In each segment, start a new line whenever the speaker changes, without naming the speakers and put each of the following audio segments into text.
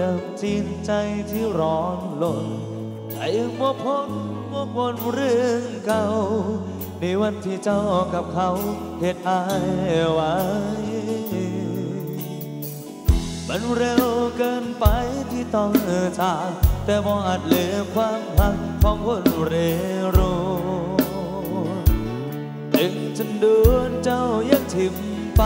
กับจิตใจที่ร้อนลนแต่ยังมัวพ้นมัววนเรื่องเก่า ในวันที่เจ้ากับเขาเหตุอายไว้ มันเร็วเกินไปที่ต้องจากแต่บ่อาจเลืมความพักของคนเรโรถึงจะเดินเจ้ายังทิมไป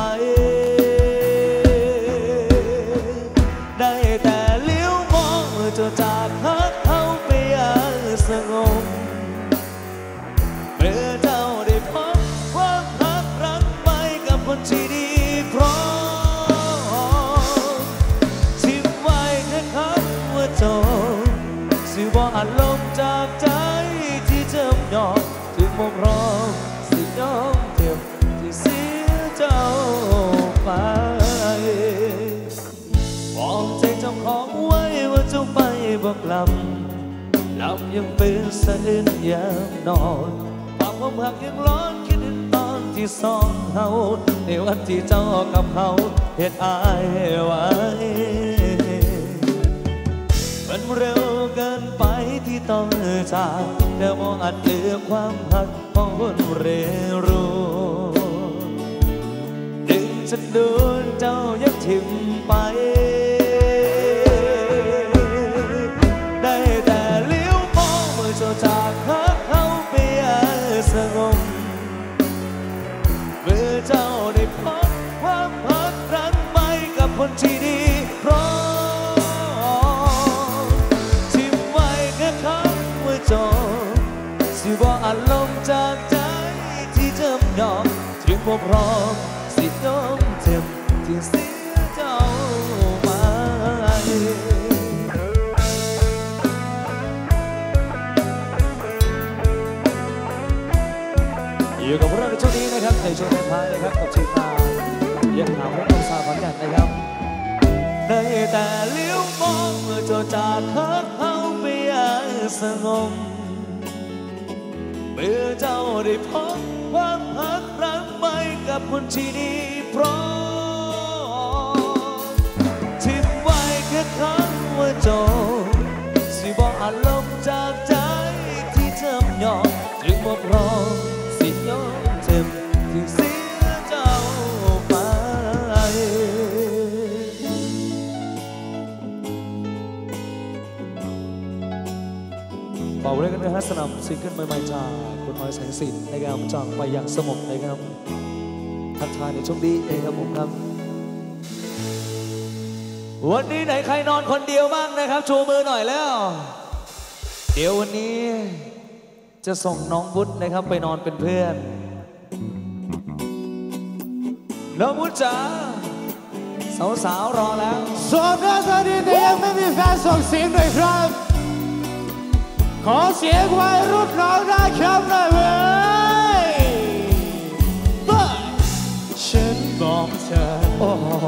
บอกลำลำยังเป็นสะอื้นยามนอนปากความหักยังร้อนคิดถึงตอนที่สองเฮาในวันที่เจ้ากับเขาเหตุอายไว้มันเร็วเกินไปที่ต้องจากแต่มองอาจเลือความหักของคนเรโรดึงฉันโดนเจ้ายักทิมไป สงบเมื่อเจ้าได้พบความพักรักใหม่กับคนที่ดีพร้อมทิมไว้แค่คำว่าจบสิว่าอารมณ์จากใจที่เจ็บยอมถึงบ่พร้อมสิยอมเจ็บที่เสีย ในช่วงท้ายนะครับกับทีมงานยังหาพวกเราสาวขอนแก่นนะครับได้แต่เลี้ยวมองเมื่อจาจากฮักเขาไปอย่างสงบเมื่อเจ้าได้พบความหักรักใหม่กับคนที่ดีพร้อมทิ้งไว้แค่คำว่าจบสิบอกอารมณ์จากใจที่เจ็บยอมถึงบ่พร้อม ฝากไว้ด้วยกันนะสำหรับซิงเกิลใหม่ๆจากคุณน้อยแสงสินนะครับจากไปอย่างสงบนะครับทักทายในช่วงนี้นะครับผมครับ วันนี้ไหนใครนอนคนเดียวบ้างนะครับชูมือหน่อยแล้ว เดี๋ยววันนี้จะส่งน้องวุฒินะครับไปนอนเป็นเพื่อน น้องวุฒิจ๋าสาวๆรอแล้ว
สวมเนื้อตัวดีแต่ยังไม่มีแฟนส่งเสียงหน่อยครับ ขอเสียงวัยรุ่นน้องได้ครับหน่อยเว้ยเบ้อฉันบอกเธอ
โอ้โห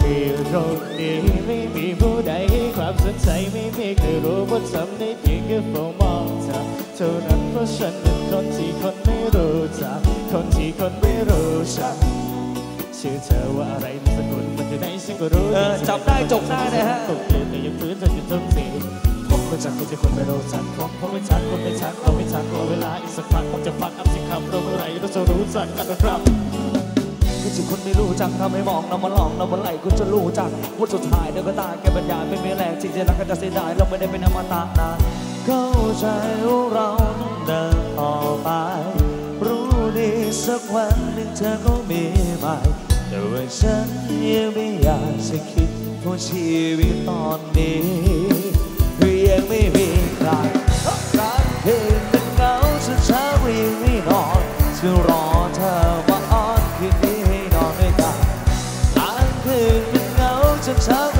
ที่โลกนี้ไม่มีผู้ใดให้ความสนใจไม่มีใครรู้ว่าทำได้เพียงแค่เฝ้ามองเธอเท่านั้นเพราะฉันเป็นคนที่คนไม่รู้จักคนที่คนไม่รู้จักชื่อเธอว่าอะไรนามสกุลมันอยู่ไหนฉันก็รู้
เออจับได้จบได้นะฮะ
ตกเย็นแต่ยังฟื้นเธออยู่ทุกสิ่ง ก็จากคนที่คนไม่รู้จักผมผมไม่ชัดผมไม่ชัดเราไม่ชัดรอเวลาอีกสักพักผมจะฟังอัพสิคำเราเมื่อไหรเราจะรู้จักกันนะครับ
คือที่คุณไม่รู้จักทำให้มองเรามาลองเรามาไหลคุณจะรู้จักวันสุดท้ายเดี๋ยวก็ตายแกบรรยายไม่มีแรงจริงจะรักกันจะเสียดายเราไม่ได้เป็นอมตะนานเข้าใจว่าเราต้องเดินต่อไป รู้ดีสักวันหนึ่งเธอก็มีใหม่แต่ว่าฉันยังไม่อยากจะคิดเพราะชีวิตตอนนี้ ยังไม่มีใครรักเพียงแต่เหงาจนเช้าก็ยังไม่นอนจะรอเธอมาอ้อนคืนนี้ให้นอนด้วยกันกลางคืนเป็นเหงาจนเช้า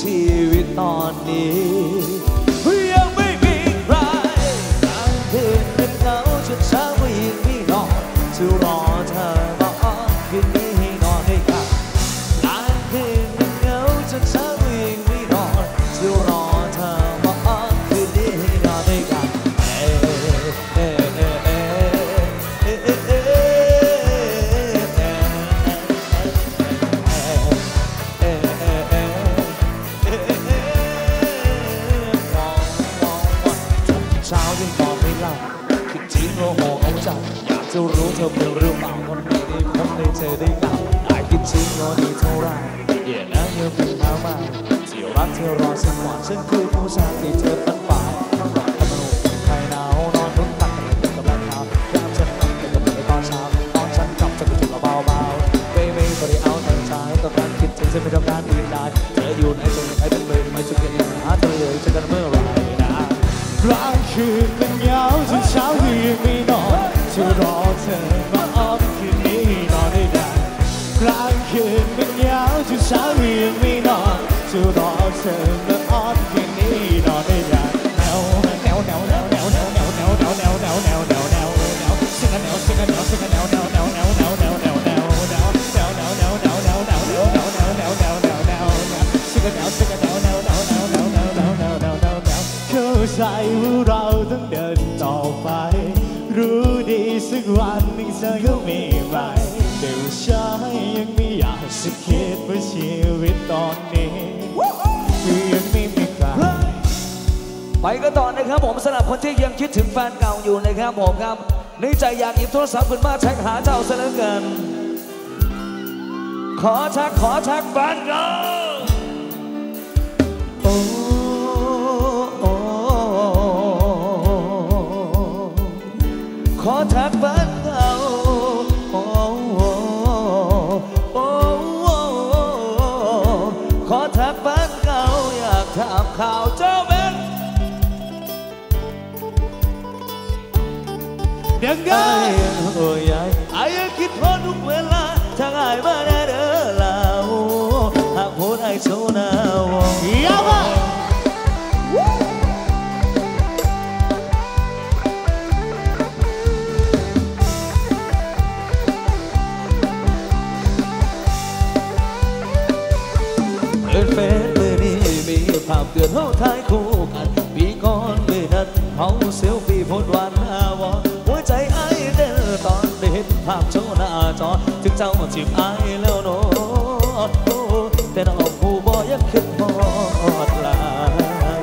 ชีวิตตอนนี้ จะไม่ต้องการอื่นใดเธออยู่ในส่วนใครเป็นมือไม่สุขย็นหาเธอเลยจะกันเมื่อไรนะ
ร้างคืนมันยาวจนเช้าที่ยังไม่นอนจะรอเธอมาอ้อมคืนนี้นอนได้ไหางคืนมันยาวจนเช้าที่ยังไม่นอนจะรอเธอ ใจว่าเราต้องเดินต่อไป รู้ดีสักวันหนึ่ก็มีไปแต่ว่าฉันยังไม่อยากจะคิดว่าชีวิตตอนนี้คืยังไม่มีใคร
ไปก็ต่อนะครับผมสำหรับคนที่ยังคิดถึงแฟนเก่าอยู่นะครับผมครับ ในใจอยากหยิบโทรศัพท์ขึ้นมาแท็กหาเจ้าซะเหลือเกิน ขอทักขอทักบ้านเราโอ้โอ้ขอทักบ้านเราโอ้โอ้ขอทักบ้านเราอยากถามข่าวเจ้า Yes, I am, oh, yeah. ภาพโชว์หน้าจอ ถึงเจ้าจีบอายแล้วโนาแต่น้องผู้บ่ยังขึ้นหอดลาย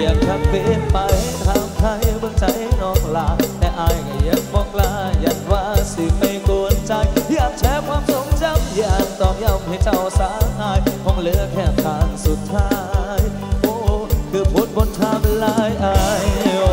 อยากทำเป็นไปทำมใครเบิ่งใจน้องลา แต่อายก็ยังบอกลายันว่าสิไม่กวนใจ อยากแชร์ความทรงจำอยากตอกย้ำให้เจ้าสาหายค
ง
เหลือแค่
ทา
งสุดท้าย โอ้ คือพุทบนทางลายอาย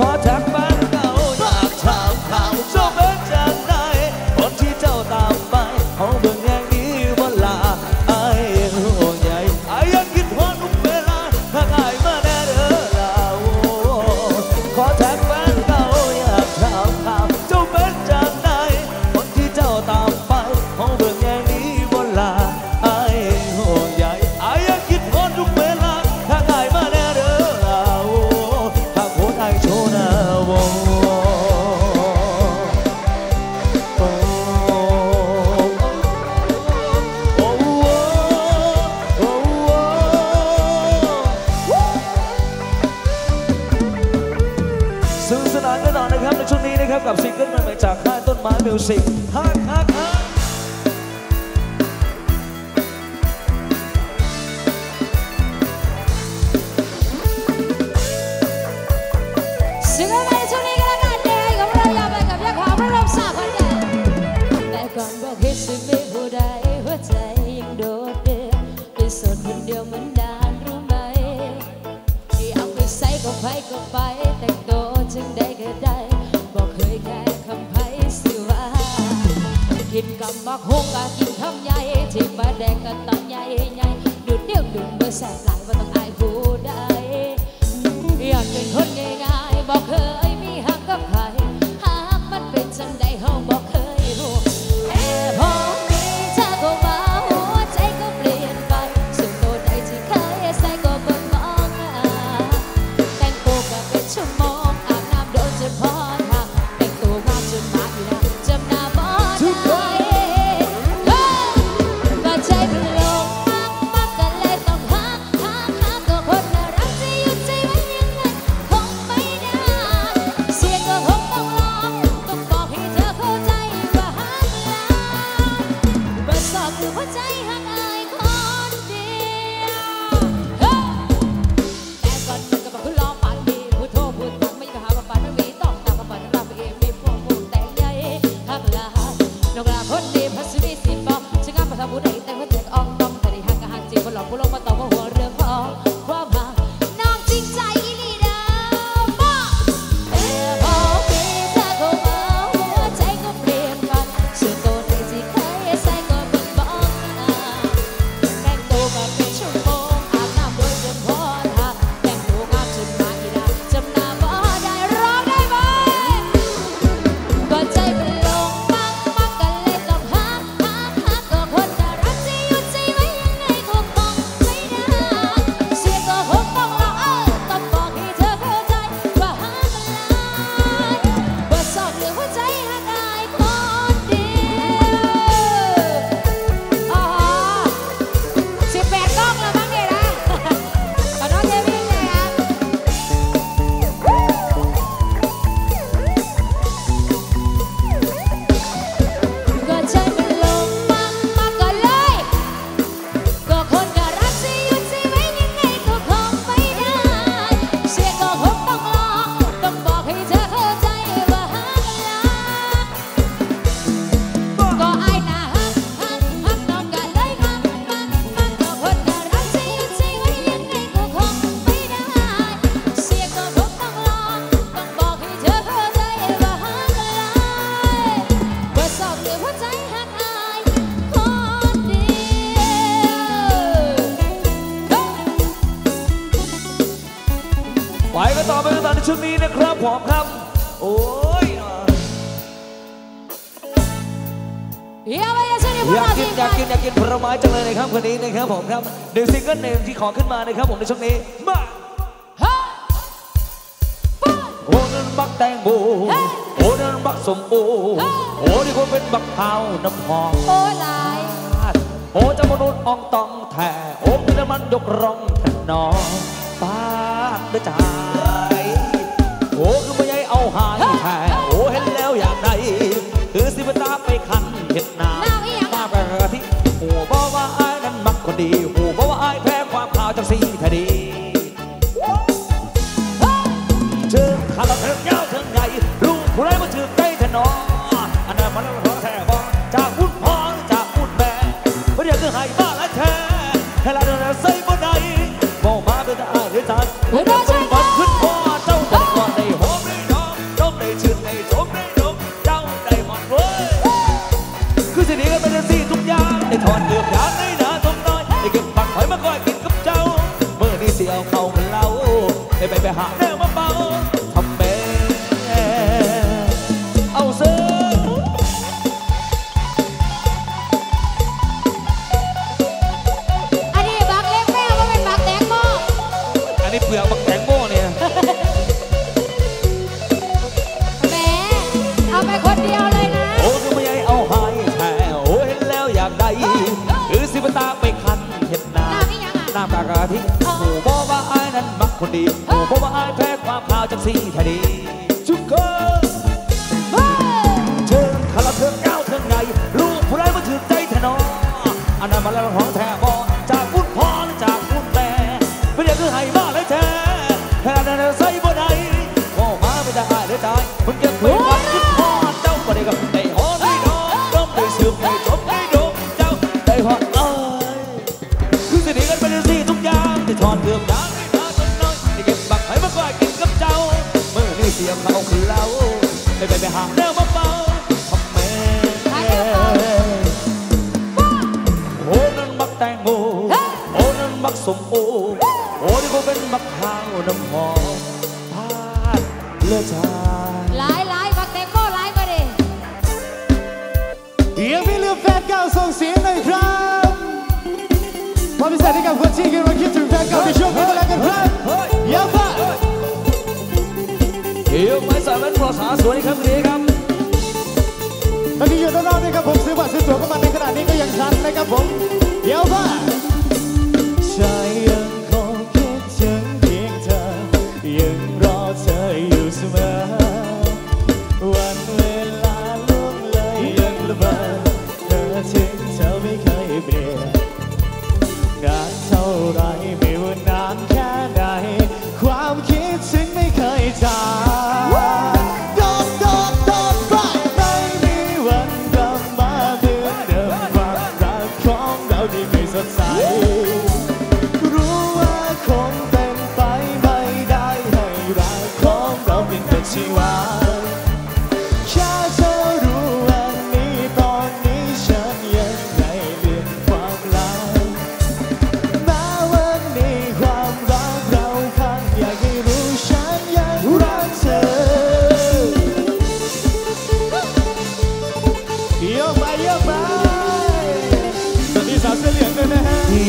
Contact. มิวสิกฮักฮักฮัก
สิ่งใดช่วงนี้ก็แล้วกันเลยกับเราอย่าไปกับยักษ์ความรบสาคนเดียวแต่ก่อนบอกให้สิมีผู้ใดหัวใจยังโดดเดี่ยวเป็นโสดคนเดียวเหมือนดานรู้ไหมอยากไปใส่ก็ไปก็ไปแต่งตัวจึงได้ก็ได้ กินกับมักฮงก็กินคำใหญ่ที่มาแดงก็ตอนใหญ่ใหญ่ดูดเดี่ยวดูดเมื่อแสบหลายว่าต้องอายผู้ใดอยากเป็นคนง่ายๆบอกเคย อบคื ครับคนนี้นะครับ
ผมครับหนึ่งซิงเกิลเนมที่ขอขึ้นมานะครับผมในช่วงนี้มา
เฮ้ยไป
โอ้นั่นบักแตงโมโอ้นั่นบักสมโอโอ้นี่คนเป็นบักขาวน้ำหอม
โอ้หลาย
โอ้เจ้ามนุษย์อองตองแท้โอ้พี่น้ำมันยกร่องแผ่นนองปาดเด้อจ้ายโอ้คือไม่ใช่เอาหายแท้โอ้เห็นแล้วอยากได้คือสิบตาไปคันเห็ดนา
น้ำอีหยัง
มา ดีหูเพราะว่าอายแพ้ความข่าวจากสีคดีเชิงขาลเทิงยาวเทิงใหญ่ลูกผู้ใดมาถือใกล้แทนออันนั้นมันร้องแท้บอจากพุ่นพ่อจากพุ่นแม่ไม่ได้คือให้บ้าและแท้ให้ละเดินใส่บ่ได้มองมาเป็นตาอาหรือตา
เฮ้ย
กากะทิหมู่บอกว่าไอ้
นั้นมักคนดี
หมู่บอกว่าไอ้แพ้ความข่าวจากสีแทดีทุกคน
เชิ
ญขลับเธอก้าวเธอไงลูกผู้ไรมาถือใจเธอนออันนั้นมาแล้วของแท้ เสียงเขาคือเราไปไปไปหาแนวมาเป่าทำแม่โอ้นั่นมักแตงโมโอ้นั่นมักสมโอโอ้นี่คงเป็นมักข้าวน้ำหอมพาดเลือดชา
หลายหลายบักแตงโมหลายก็ดิ
ยังไม่ลืมแฟนเก่าส่งเสียงหน่อยครับมอบพิเศษให้กับคนที่กำลังคิดถึงแฟนเก่าในช่วงนี้ก็แล้วกันครับ
เฮ้ย
เยี่ ยก
เฮียไม่สามารถปลอดสาสวยครับนี้ครับ
ตอนนี้อยู่ด้านนอกนะครับผมซื้อบัตรซื้อตั๋วเข้ามาในขณะนี้ก็ยังทันนะครับผม เดี๋ยมมา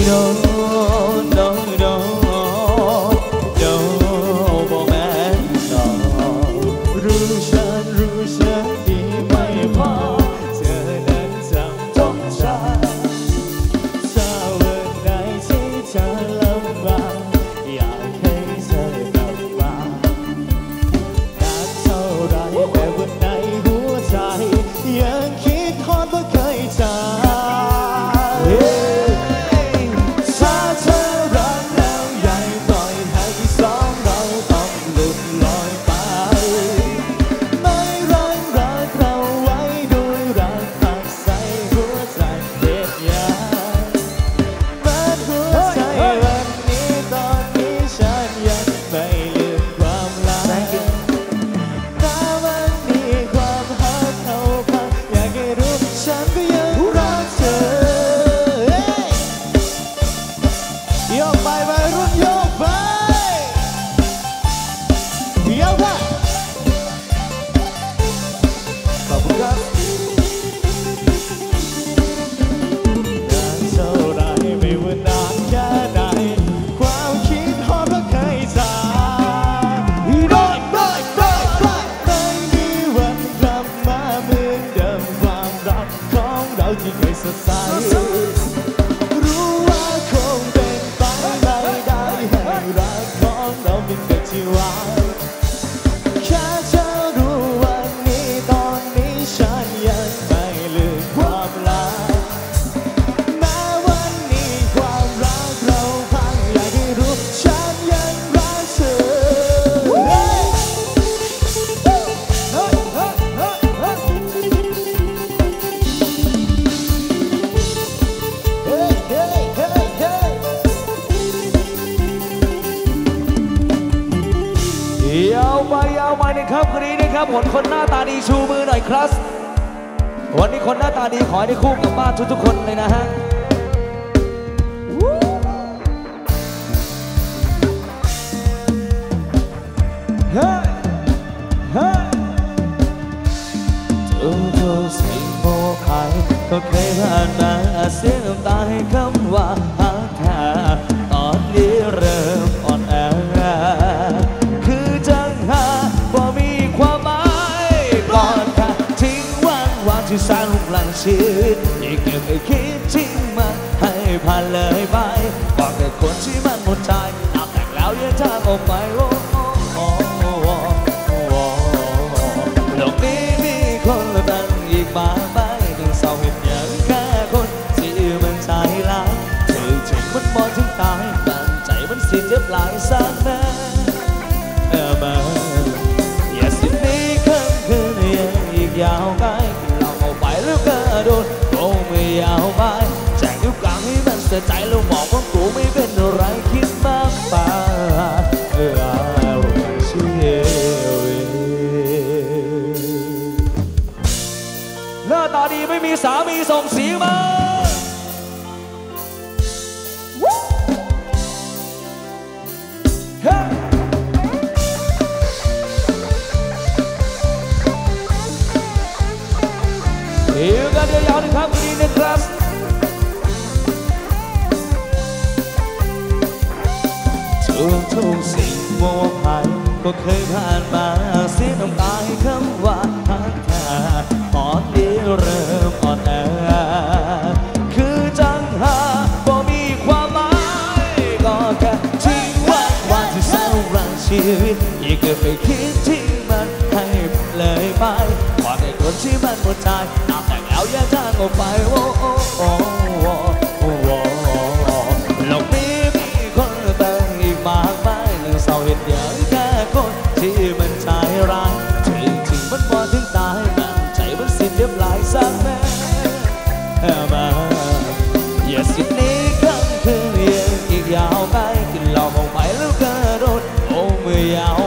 น ไปยาวไปนครั
บคื
นนี้นะ
ครับผลคนหน้าตาดีชูมือหน่อยครับ วันนี้คนหน้าตาดีขอให้ได้คู่กับบ้านทุกๆคนเลยนะฮะเฮ้ยเฮ้ยทุกๆสิ่งโมหายก็เคยผ่านมาเสียน้ำตาให้คำว่าหักแท้ตอนนี้เริ่ม ที่สร้างลังชีวิตอย่าเก็บไอ้คิดทิ้งมาให้ผ่านเลยไปบอกแต่คนที่มันหมดใจอาแต่งแล้วยังทาออกไปโอ้โอ้โอ้โอ้โลกนี้มีคนละดันอีกมากมายถึงสศร้เห็นอย่างแค่คนที่มันใจร้ายถึงถึงมันมองถึงตายแต่ใจมันสิ้เจ็บหลายซ้ำ สียใจแล้วบอกว่ากูไม่เป็นอะไรคิดมากไปเออเอาเชียวหน้าตาดีไม่มีสามีส่งเสียงมาเฮ้อยู่กันยาวๆนะครับวันนี้นะครับ ทุกสิ่งโมภัยก็เคยผ่านมาเสียน้ำตาให้คำว่าทักทาตอนนี้เริ่มอ่อนแอคือจังหาบ่มีความหมายก็แค่ทิ้งวันวันที่เศร้ารังชีวิตอย่าเกิดไปคิดที่มันให้เลยไปคว่าในคนที่มันหมดใจน้ำแต่งแล้วแยกทางออกไปโอ้โอ้โอ้ ยากแม่มาอย่าสิหนี้คำคืนยังอีกยาวไกลกินเหล้าเมองไปแล้วกระโดดโอ้เมื่อยาว